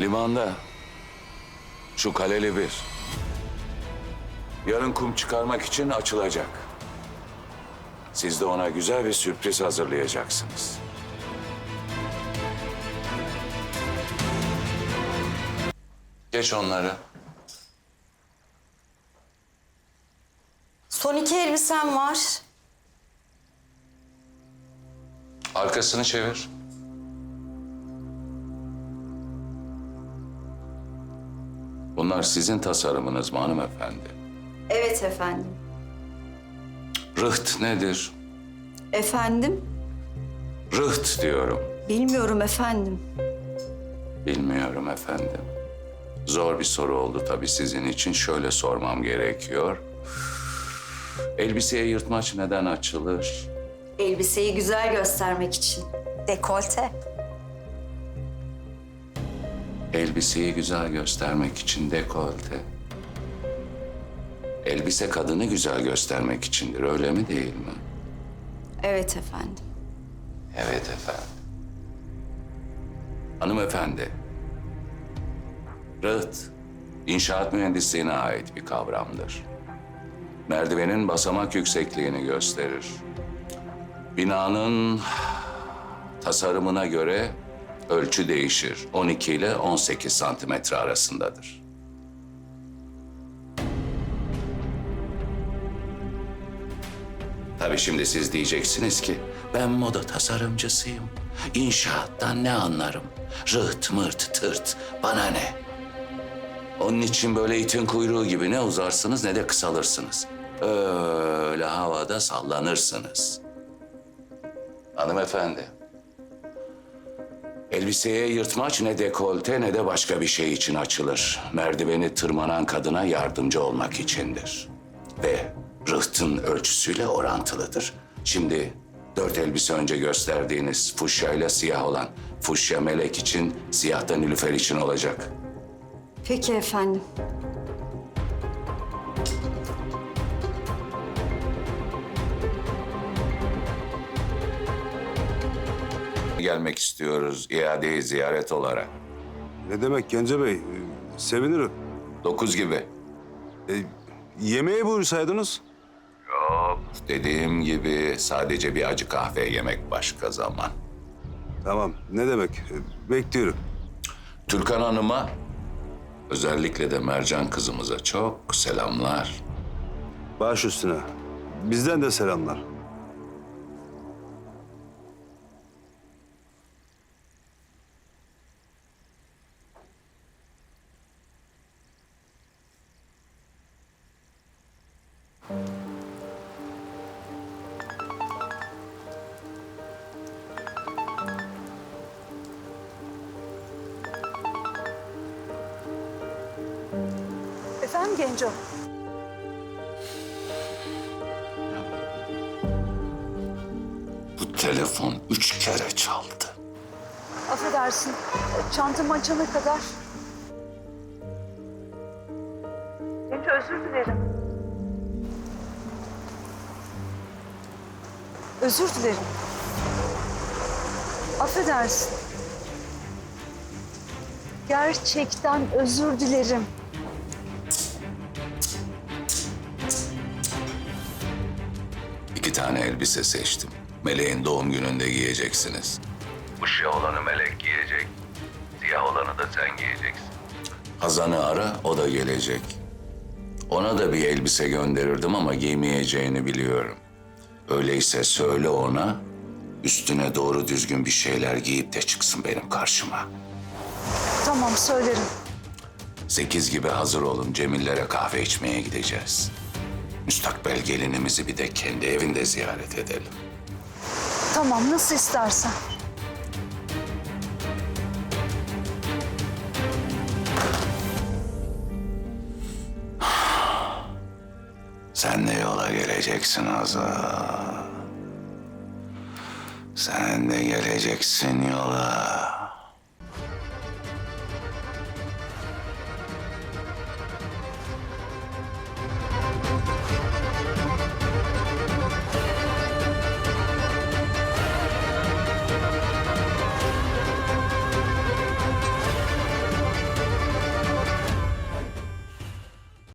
Limanda. Şu kaleli bir. Yarın kum çıkarmak için açılacak. Siz de ona güzel bir sürpriz hazırlayacaksınız. Geç onları. Son iki elbisem var. Arkasını çevir. Bunlar sizin tasarımınız mı hanımefendi? Evet efendim. Rıht nedir? Efendim? Rıht diyorum. Bilmiyorum efendim. Bilmiyorum efendim. Zor bir soru oldu tabii sizin için. Şöyle sormam gerekiyor. Elbiseye yırtmaç neden açılır? Elbiseyi güzel göstermek için. Dekolte. Elbiseyi güzel göstermek için dekolte. Elbise kadını güzel göstermek içindir, öyle mi değil mi? Evet efendim. Evet efendim. Hanımefendi. Rıht, inşaat mühendisliğine ait bir kavramdır. Merdivenin basamak yüksekliğini gösterir. Binanın tasarımına göre ölçü değişir. 12 ile 18 santimetre arasındadır. Tabii şimdi siz diyeceksiniz ki ben moda tasarımcısıyım. İnşaattan ne anlarım? Rıht mırt tırt bana ne? Onun için böyle itin kuyruğu gibi ne uzarsınız ne de kısalırsınız. Öyle havada sallanırsınız. Hanımefendi. Elbiseye yırtmaç ne dekolte ne de başka bir şey için açılır. Merdiveni tırmanan kadına yardımcı olmak içindir. Ve rıhtın ölçüsüyle orantılıdır. Şimdi dört elbise önce gösterdiğiniz fuşya ile siyah olan fuşya melek için, siyah da nilüfer için olacak. Peki efendim. Gelmek istiyoruz iadeyi ziyaret olarak. Ne demek Gence Bey? Ee, Sevinirim. Dokuz gibi. E, yemeğe buyursaydınız. Dediğim gibi sadece bir acı kahve yemek başka zaman. Tamam, ne demek? E, bekliyorum. Türkan Hanım'a özellikle de Mercan kızımıza çok selamlar. Baş üstüne. Bizden de selamlar. Efendim Genco? Bu telefon üç kere çaldı. Affedersin. Çantamı açana kadar. Genco özür dilerim. Özür dilerim. Affedersin. Gerçekten özür dilerim. İki tane elbise seçtim. Meleğin doğum gününde giyeceksiniz. Uşya olanı Melek giyecek. Siyah olanı da sen giyeceksin. Hazan'ı ara, o da gelecek. Ona da bir elbise gönderirdim ama giymeyeceğini biliyorum. Öyleyse söyle ona, üstüne doğru düzgün bir şeyler giyip de çıksın benim karşıma. Tamam söylerim. Sekiz gibi hazır olun, Cemillere kahve içmeye gideceğiz. Müstakbel gelinimizi bir de kendi evinde ziyaret edelim. Tamam nasıl istersen. Sen de yola geleceksin Hazal. Sen de geleceksin yola.